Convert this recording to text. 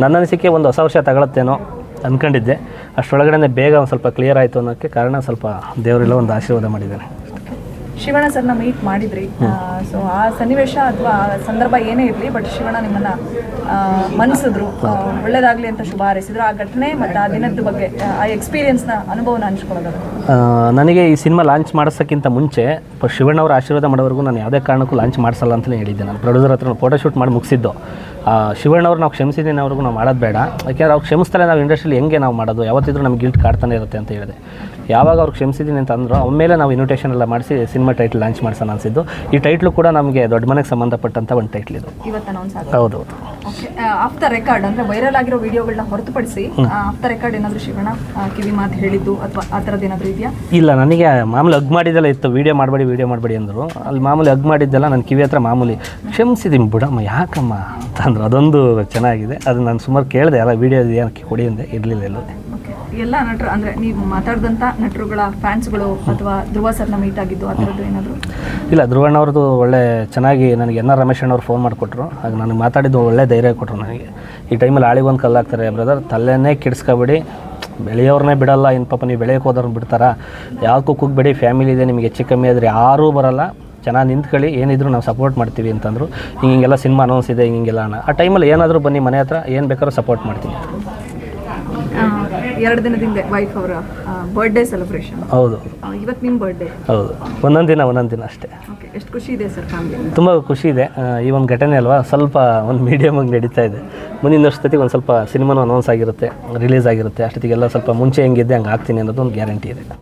ನನ್ನ ಅನಿಸಿಕೆ ಒಂದು ಹೊಸ ವರ್ಷ ತಗೊಳತ್ತೇನೋ ಅಂದ್ಕೊಂಡಿದ್ದೆ ಅಷ್ಟರೊಳಗಡೆ ಬೇಗ ಒಂದು ಸ್ವಲ್ಪ ಕ್ಲಿಯರ್ ಆಯಿತು ಅನ್ನೋಕ್ಕೆ ಕಾರಣ ಸ್ವಲ್ಪ ದೇವರೆಲ್ಲ ಒಂದು ಆಶೀರ್ವಾದ ಮಾಡಿದ್ದಾನೆ ಶಿವಣ್ಣ ಸರ್ನ ಮೀಟ್ ಮಾಡಿದ್ರಿ. ಸೊ ಆ ಸನ್ನಿವೇಶ ಅಥವಾ ಆ ಸಂದರ್ಭ ಏನೇ ಇರಲಿ ಬಟ್ ಶಿವಣ್ಣ ನಿಮ್ಮನ್ನ ಮನಸಿದ್ರು. ಒಳ್ಳೇದಾಗ್ಲಿ ಅಂತ ಶುಭ ಹಾರೈಸಿದ್ರು. ಆ ಘಟನೆ ಮತ್ತು ಆ ದಿನದ ಬಗ್ಗೆ ಆ, ಎಕ್ಸ್ಪೀರಿಯನ್ಸ್ನ ಅನುಭವನ ಹಂಚ್ಕೊಳ್ಳೋದು. ನನಗೆ ಈ ಸಿನಿಮಾ ಲಾಂಚ್ ಮಾಡಿಸೋಕ್ಕಿಂತ ಮುಂಚೆ ಶಿವಣ್ಣ ಶಿವಣ್ಣವ್ರ ಆಶೀರ್ವಾದ ಮಾಡೋವರೆಗೂ ನಾನು ಯಾವುದೇ ಕಾರಣಕ್ಕೂ ಲಾಂಚ್ ಮಾಡಿಸಲ್ಲ ಅಂತಲೇ ಹೇಳಿದ್ದೆ ನಾನು. ಪ್ರೊಡ್ಯೂಸರ್ ಹತ್ರ ಫೋಟೋಶೂಟ್ ಮಾಡಿ ಮುಗಿಸಿದ್ದು. ಶಿವಣ್ಣವ್ರು ನಾವು ಕ್ಷಮಿಸಿದ್ದೀನಿ ಅವ್ರಿಗೂ ನಾವು ಮಾಡೋದು ಬೇಡ. ಯಾಕೆಂದ್ರೆ ಅವ್ರು ಕ್ಷಮಿಸ್ತಾರೆ ನಾವು ಇಂಡಸ್ಟ್ರಿಯಲ್ಲಿ ಹೆಂಗೆ ನಾವು ಮಾಡೋದು ಯಾವತ್ತಿದ್ರೂ ನಮ್ಗೆ ಗಿಲ್ಟ್ ಕಾಡ್ತಾನೆ ಇರುತ್ತೆ ಅಂತ ಹೇಳಿದೆ. ಯಾವಾಗ ಅವ್ರು ಕ್ಷಮಿಸಿದ್ದೀನಿ ಅಂತ ಅವ್ಮೇಲೆ ನಾವು ಇನ್ವಿಟೇಷನ್ ಎಲ್ಲ ಮಾಡಿಸಿ ಸಿನಿಮಾ ಟೈಟ್ಲ್ ಲಾಂಚ್ ಮಾಡ್ಸೋಣ ಅನಿಸಿದ್ದು. ಈ ಟೈಟ್ಲು ಕೂಡ ನಮಗೆ ದೊಡ್ಡ ಮನೆಗೆ ಸಂಬಂಧಪಟ್ಟಂಥ ಒಂದು ಟೈಟ್ಲ್ ಇದು. ಹೌದು. ಆಫ್ ದ ರೆಕಾರ್ಡ್ ಅಂದ್ರೆ ವೈರಲ್ ಆಗಿರೋ ವಿಡಿಯೋಗಳನ್ನ ಹೊರತುಪಡಿಸಿ ಆಫ್ ದ ರೆಕಾರ್ಡ್ ಏನಾದರೂ ಶಿವಣ್ಣ ಕಿವಿ ಮಾತು ಹೇಳಿದ್ದು ಅಥವಾ ಆ ಥರದ್ದು ಏನಾದರೂ ಇದೆಯಾ? ಇಲ್ಲ ನನಗೆ ಮಾಮೂಲಿ ಹಗ್ ಮಾಡಿದ್ದೆಲ್ಲ ಇತ್ತು. ವೀಡಿಯೋ ಮಾಡಬೇಡಿ ವೀಡಿಯೋ ಮಾಡಬೇಡಿ ಅಂದರು. ಅಲ್ಲಿ ಮಾಮೂಲಿ ಹಗ್ ಮಾಡಿದ್ದೆಲ್ಲ ನನ್ನ ಕಿವಿ ಹತ್ರ ಮಾಮೂಲಿ ಕ್ಷಮಿಸಿದ್ದೀನಿ ಬಿಡಮ್ಮ ಯಾಕಮ್ಮ? ಅಂತ ಅಂದರು ಅದೊಂದು ಚೆನ್ನಾಗಿದೆ. ಅದು ನಾನು ಸುಮಾರು ಕೇಳಿದೆ ಎಲ್ಲ ವೀಡಿಯೋ ಏನಕ್ಕೆ ಕೊಡಿ ಅಂದೆ ಇರಲಿಲ್ಲ ಎಲ್ಲೂ. ಎಲ್ಲ ನಟರು ಅಂದ್ರೆ ನೀವು ಮಾತಾಡಿದಂಥ ನಟರುಗಳ ಫ್ಯಾನ್ಸ್ಗಳು ಅಥವಾ ಧ್ರುವ ಸರ್ನ ಮೀಟ್ ಆಗಿದ್ದು ಆ ಥರದ್ದು ಏನಾದರೂ? ಇಲ್ಲ ಧ್ರುವಣ್ಣವ್ರದ್ದು ಒಳ್ಳೆ ಚೆನ್ನಾಗಿ ನನಗೆ ಎನ್ ಆರ್ ರಮೇಶ್ ಅಣ್ಣವ್ರು ಫೋನ್ ಮಾಡಿಕೊಟ್ರು. ಆಗ ನನಗೆ ಮಾತಾಡಿದ್ದು ಒಳ್ಳೆ ಧೈರ್ಯ ಕೊಟ್ಟರು ನನಗೆ. ಈ ಟೈಮಲ್ಲಿ ಆಳಿಗೆ ಒಂದು ಕಲ್ಲಾಗ್ತಾರೆ ಬ್ರದರ್ ತಲೆನೇ ಕೆಡಿಸ್ಕೊಬೇಡಿ. ಬೆಳೆಯೋರನ್ನೇ ಬಿಡಲ್ಲ. ಇನ್ನು ಪಾಪ ನೀವು ಬೆಳೆಯೋಕೆ ಹೋದವ್ರನ್ನ ಬಿಡ್ತಾರಾ? ಯಾವ್ದಕ್ಕೂ ಕುಗ್ಬೇಡಿ. ಫ್ಯಾಮಿಲಿ ಇದೆ ನಿಮಗೆ ಹೆಚ್ಚು ಕಮ್ಮಿ ಆದರೆ ಯಾರೂ ಬರಲ್ಲ. ಚೆನ್ನಾಗಿ ನಿಂತ್ಕೊಳ್ಳಿ ಏನಿದ್ರು ನಾವು ಸಪೋರ್ಟ್ ಮಾಡ್ತೀವಿ ಅಂತಂದರು ಹಿಂಗೆ ಹಿಂಗೆಲ್ಲ ಸಿನಿಮಾ ಅನೌನ್ಸ್ ಇದೆ ಹಿಂಗೆಲ್ಲ ಅಣ್ಣ ಆ ಟೈಮಲ್ಲಿ ಏನಾದರೂ ಬನ್ನಿ ಮನೆ ಹತ್ರ ಏನು ಬೇಕಾದ್ರೂ ಸಪೋರ್ಟ್ ಮಾಡ್ತೀನಿ. ಎರಡು ದಿನದಿಂದ ವೈಫ್ ಅವರ ಬರ್ಡೇ ಸೆಲೆಬ್ರೇಷನ್ ಹೌದು. ಇವತ್ತು ನಿಮ್ಮ ಬರ್ಡೇ ಹೌದು. ಒಂದೊಂದು ದಿನ ಒಂದೊಂದು ದಿನ ಅಷ್ಟೇ. ಎಷ್ಟು ಖುಷಿ ಇದೆ ಸರ್ ಫ್ಯಾಮಿಲಿ ತುಂಬ ಖುಷಿ ಇದೆ. ಈ ಒಂದು ಘಟನೆ ಅಲ್ವಾ ಸ್ವಲ್ಪ ಒಂದು ಮೀಡಿಯಮ್ ಆಗಿ ನಡೀತಾ ಇದೆ. ಮುಂದಿನ ವರ್ಷದೊತ್ತಿಗೆ ಒಂದು ಸ್ವಲ್ಪ ಸಿನಿಮಾನು ಅನೌನ್ಸ್ ಆಗಿರುತ್ತೆ ರಿಲೀಸ್ ಆಗಿರುತ್ತೆ ಅಷ್ಟೊತ್ತಿಗೆಲ್ಲ ಸ್ವಲ್ಪ ಮುಂಚೆ ಹೆಂಗಿದೆ ಹಂಗೆ ಆಗ್ತೀನಿ ಅನ್ನೋದು ಒಂದು ಗ್ಯಾರಂಟಿ ಇದೆ.